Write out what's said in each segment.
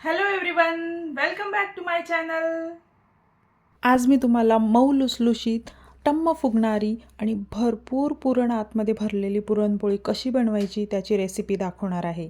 Hello everyone welcome back to my channel आज मी तुम्हाला मऊ लुसलुशीत टम्म फुगणारी आणि भरपूर पुरण आतमध्ये भरलेली पुरणपोळी कशी बनवायची त्याची रेसिपी दाखवणार आहे.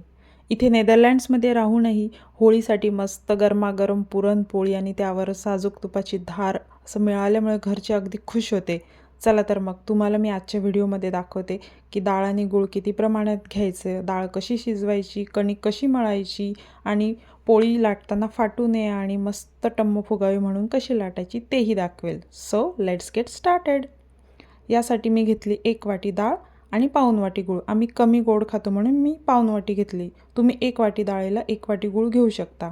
इथे नेदरलँड्समध्ये राहूनही होळीसाठी मस्त गरमागरम पुरणपोळी आणि त्यावर साजूक तुपाची धार असं मिळाल्यामुळे घरचे अगदी खुश होते. चला तर मग तुम्हाला मी आजच्या व्हिडिओमध्ये दाखवते की डाळ आणि गूळ किती प्रमाणात घ्यायचं डाळ कशी शिजवायची कणिक कशी मळायची आणि पोळी लाटताना फाटू नये आणि मस्त टम्म फुगावी म्हणून कशी लाटायची तेही दाखवेल. सो लेट्स गेट स्टार्टेड यासाठी मी घेतली एक वाटी डाळ आणि पाऊन वाटी गूळ. आम्ही कमी गोड खातो म्हणून मी पाऊन वाटी घेतली. तुम्ही एक वाटी डाळीला एक वाटी गूळ घेऊ शकता.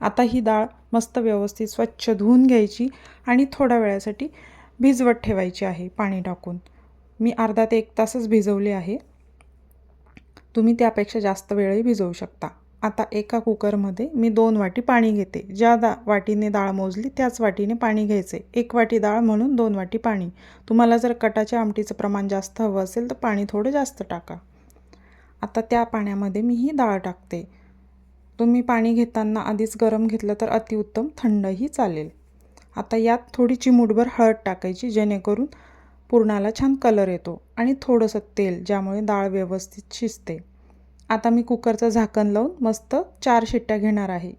आता ही डाळ मस्त व्यवस्थित स्वच्छ धुवून घ्यायची आणि थोड्या वेळासाठी भिजवत ठेवायची आहे पाणी टाकून. मी अर्धा ते एक तासच भिजवले आहे. तुम्ही त्यापेक्षा जास्त वेळही भिजवू शकता. आता एका कुकरमध्ये मी दोन वाटी पाणी घेते. ज्या दा वाटीने डाळ मोजली त्याच वाटीने पाणी घ्यायचे. एक वाटी डाळ म्हणून दोन वाटी पाणी. तुम्हाला जर कटाच्या आमटीचं प्रमाण जास्त हवं असेल तर पाणी थोडं जास्त टाका. आता त्या पाण्यामध्ये मी ही डाळ टाकते. तुम्ही पाणी घेताना आधीच गरम घेतलं तर अतिउत्तम थंडही चालेल. आता यात थोडी चिमूटभर हळद टाकायची जेणेकरून पुरणाला छान कलर येतो आणि थोडंसं तेल ज्यामुळे डाळ व्यवस्थित शिजते. आता मी कुकरचं झाकण लावून मस्त चार शिट्ट्या घेणार आहे.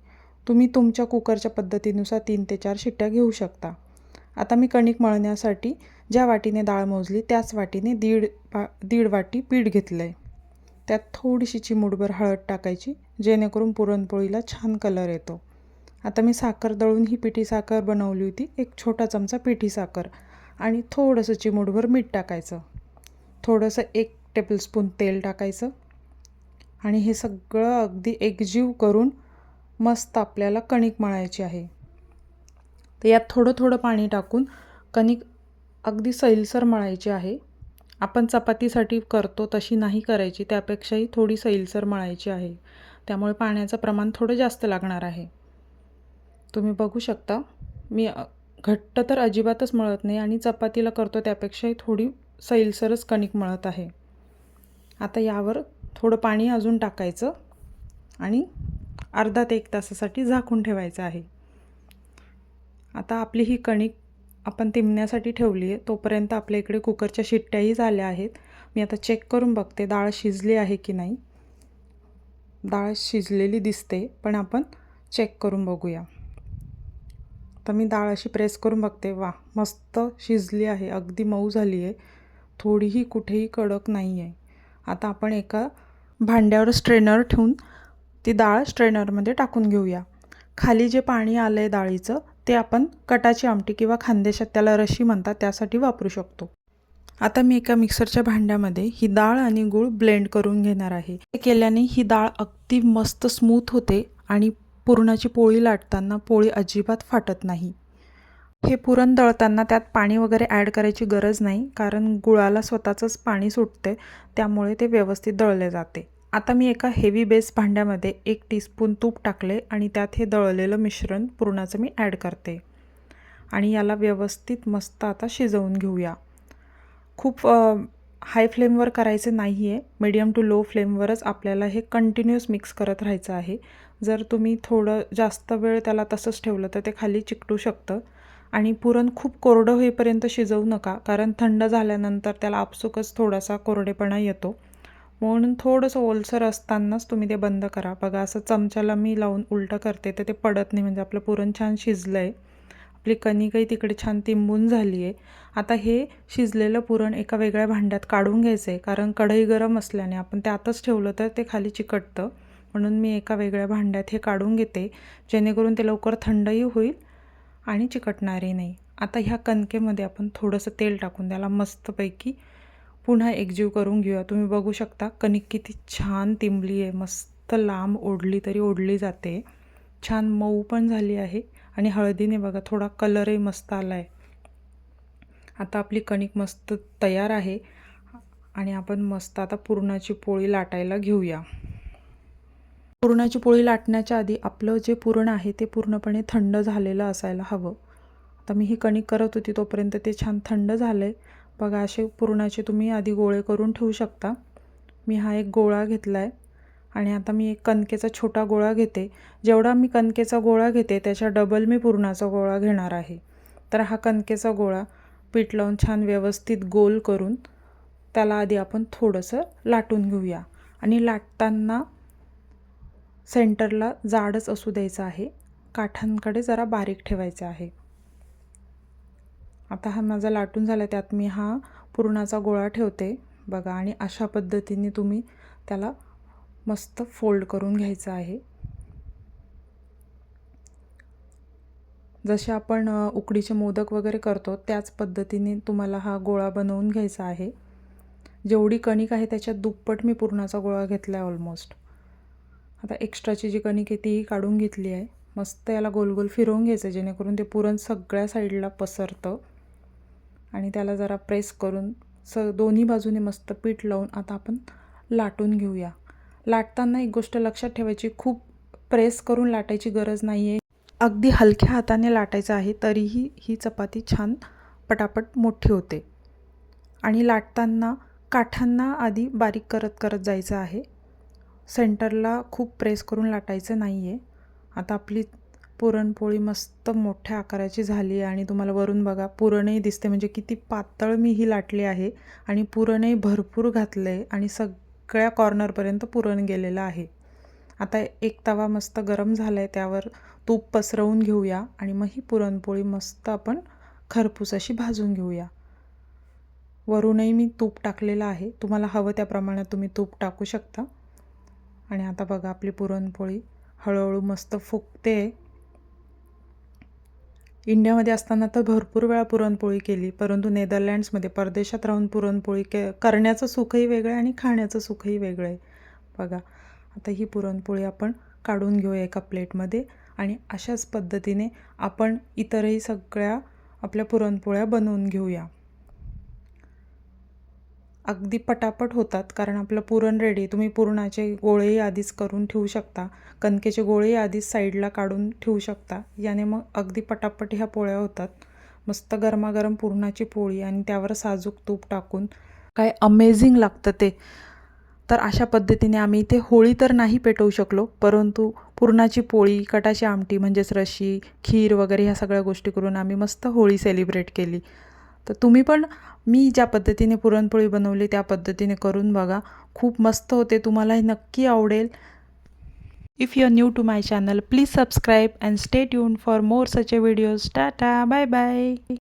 तुम्ही तुमच्या कुकरच्या पद्धतीनुसार तीन ते चार शिट्ट्या घेऊ शकता. आता मी कणिक मळण्यासाठी ज्या वाटीने डाळ मोजली त्याच वाटीने दीड पा दीड वाटी पीठ घेतलं आहे त्यात थोडीशी चिमूटभर हळद टाकायची जेणेकरून पुरणपोळीला छान कलर येतो. आता मी साखर दळून ही पिठी साखर बनवली होती एक छोटा चमचा पिठी साखर आणि थोडंसं चिमूटभर मीठ टाकायचं. थोडंसं एक टेबलस्पून तेल टाकायचं आणि हे सगळं अगदी एकजीव करून मस्त आपल्याला कणिक मळायची आहे. तर यात थोडं थोडं पाणी टाकून कणिक अगदी सैलसर मळायची आहे. आपण चपातीसाठी करतो तशी नाही करायची त्यापेक्षाही थोडी सैलसर मळायची आहे. त्यामुळे पाण्याचं प्रमाण थोडं जास्त लागणार आहे. तुम्ही बघू शकता. मी घट्ट तर अजिबातच मळत नाही आणि चपातीला करतो त्यापेक्षाही थोडी सैलसरच कणिक मळत आहे. आता यावर थोडं पाणी अजून टाकायचं आणि अर्धा ते एक तासासाठी झाकून ठेवायचं आहे. आता आपली ही कणिक आपण तिमण्यासाठी ठेवली आहे. तोपर्यंत आपल्या इकडे कुकरच्या शिट्ट्याही झाल्या आहेत. मी आता चेक करून बघते डाळ शिजली आहे की नाही. डाळ शिजलेली दिसते पण आपण चेक करून बघूया. तर मी डाळ अशी प्रेस करून बघते. वा मस्त शिजली आहे. अगदी मऊ झाली आहे. थोडीही कुठेही कडक नाही आहे आता आपण एका भांड्यावर स्ट्रेनर ठेवून ती डाळ स्ट्रेनरमध्ये टाकून घेऊया. खाली जे पाणी आलं आहे डाळीचं ते आपण कटाची आमटी किंवा खानदेशात त्याला रशी म्हणतात त्यासाठी वापरू शकतो. आता मी एका मिक्सरच्या भांड्यामध्ये ही डाळ आणि गूळ ब्लेंड करून घेणार आहे. हे केल्याने ही डाळ अगदी मस्त स्मूथ होते आणि पुरणाची पोळी लाटताना पोळी अजिबात फाटत नाही. हे पुरण दळताना त्यात पाणी वगैरे ॲड करायची गरज नाही कारण गुळाला स्वतःचंच पाणी सुटते त्यामुळे ते व्यवस्थित दळले जाते. आता मी एका हेवी बेस भांड्यामध्ये एक टीस्पून तूप टाकले आणि त्यात हे दळलेलं मिश्रण पुरणाचं मी ॲड करते. आणि याला व्यवस्थित मस्त आता शिजवून घेऊया. खूप हाय फ्लेमवर करायचे नाही आहे मीडियम टू लो फ्लेमवरच आपल्याला हे कंटिन्युअस मिक्स करत राहायचं आहे. जर तुम्ही थोडं जास्त वेळ त्याला तसंच ठेवलं तर ते खाली चिकटू शकतं. आणि पुरण खूप कोरडं होईपर्यंत शिजवू नका कारण थंड झाल्यानंतर त्याला आपसुकच थोडासा कोरडेपणा येतो. म्हणून थोडंसं ओलसर असतानाच तुम्ही ते बंद करा. बघा असं चमच्याला मी लावून उलटं करते तर ते पडत नाही. म्हणजे आपलं पुरण छान शिजलं आहे आपली कणिकही तिकडे छान तिंबून झाली आहे आता हे शिजलेलं पुरण एका वेगळ्या भांड्यात काढून घ्यायचं आहे कारण कढई गरम असल्याने आपण त्यातच ठेवलं तर ते खाली चिकटतं. म्हणून मी एका वेगळ्या भांड्यात हे काढून घेते जेणेकरून ते लवकर थंडही होईल आणि चिकटणारही नाही. आता ह्या कणकेमध्ये आपण थोडंसं तेल टाकून त्याला मस्तपैकी पुन्हा एकजीव करून घेऊया. तुम्ही बघू शकता कणिक किती छान तिंबली आहे. मस्त लांब ओढली तरी ओढली जाते. छान मऊ पण झाली आहे. आणि हळदीने बघा थोडा कलरही मस्त आला आहे आता आपली कणिक मस्त तयार आहे. आणि आपण मस्त आता पुरणाची पोळी लाटायला घेऊया. पुरणाची पोळी लाटण्याच्या आधी आपलं जे पुरण आहे ते पूर्णपणे थंड झालेलं असायला हवं. आता मी ही कणिक करत होती तोपर्यंत ते छान थंड झालं आहे बघा असे पुरणाचे तुम्ही आधी गोळे करून ठेवू शकता. मी हा एक गोळा घेतला आहे आणि आता मी एक कणकेचा छोटा गोळा घेते. जेवढा मी कणकेचा गोळा घेते त्याच्या डबल मी पुरणाचा गोळा घेणार आहे. तर हा कणकेचा गोळा पीठ लावून छान व्यवस्थित गोल करून त्याला आधी आपण थोडंसं लाटून घेऊया. आणि लाटताना सेंटरला जाडच असू द्यायचं आहे. काठांकडे जरा बारीक ठेवायचं आहे. आता हा माझा लाटून झाला त्यात मी हा पुरणाचा गोळा ठेवते. बघा आणि अशा पद्धतीने तुम्ही त्याला मस्त फोल्ड करून घ्यायचं आहे. जसे आपण उकडीचे मोदक वगैरे करतो त्याच पद्धतीने तुम्हाला हा गोळा बनवून घ्यायचा आहे. जेवढी कणिक आहे त्याच्यात दुप्पट मी पुरणाचा गोळा घेतला आहे ऑलमोस्ट आता एक्स्ट्राची जी कणिक आहे तीही काढून घेतली आहे. मस्त याला गोल गोल फिरवून घ्यायचं जेणेकरून ते पुरण सगळ्या साईडला पसरतं. आणि त्याला जरा प्रेस करून स दोन्ही बाजूने मस्त पीठ लावून आता आपण लाटून घेऊया. लाटताना एक गोष्ट लक्षात ठेवायची खूप प्रेस करून लाटायची गरज नाही आहे अगदी हलक्या हाताने लाटायचं आहे तरीही ही चपाती छान पटापट मोठी होते. आणि लाटताना काठांना आधी बारीक करत करत जायचं आहे. सेंटरला खूप प्रेस करून लाटायचं नाही आहे आता आपली पुरणपोळी मस्त मोठ्या आकाराची झाली आहे आणि तुम्हाला वरून बघा पुरणही दिसते. म्हणजे किती पातळ मी ही लाटली आहे आणि पुरणही भरपूर घातलं आहे आणि सगळ्या कॉर्नरपर्यंत पुरण गेलेलं आहे. आता एक तवा मस्त गरम झाला आहे त्यावर तूप पसरवून घेऊया आणि मग ही पुरणपोळी मस्त आपण खरपूस अशी भाजून घेऊया. वरूनही मी तूप टाकलेलं आहे. तुम्हाला हवं त्या प्रमाणात तुम्ही तूप टाकू शकता. आणि आता बघा आपली पुरणपोळी हळूहळू मस्त फुगते. इंडियामध्ये असताना तर भरपूर वेळा पुरणपोळी केली परंतु नेदरलँड्समध्ये परदेशात राहून पुरणपोळी के करण्याचं सुखही वेगळं आहे आणि खाण्याचं सुखही वेगळं आहे. बघा आता ही पुरणपोळी आपण काढून घेऊया एका प्लेटमध्ये आणि अशाच पद्धतीने आपण इतरही सगळ्या आपल्या पुरणपोळ्या बनवून घेऊया. अगदी पटापट होतात कारण आपलं पुरण रेडी तुम्ही पुरणाचे गोळेही आधीच करून ठेवू शकता. कणकेचे गोळेही आधीच साईडला काढून ठेवू शकता. याने मग अगदी पटापट ह्या पोळ्या होतात. मस्त गरमागरम पुरणाची पोळी आणि त्यावर साजूक तूप टाकून. काय अमेझिंग लागतं ते. तर अशा पद्धतीने आम्ही इथे होळी तर नाही पेटवू शकलो परंतु पुरणाची पोळी कटाची आमटी म्हणजेच रशी खीर वगैरे ह्या सगळ्या गोष्टी करून आम्ही मस्त होळी सेलिब्रेट केली. तर तुम्ही पण मी ज्या पद्धतीने पुरणपोळी बनवली त्या पद्धतीने करून बघा. खूप मस्त होते तुम्हालाही नक्की आवडेल. If you are new to my channel please subscribe and stay tune for more such a videos tata bye bye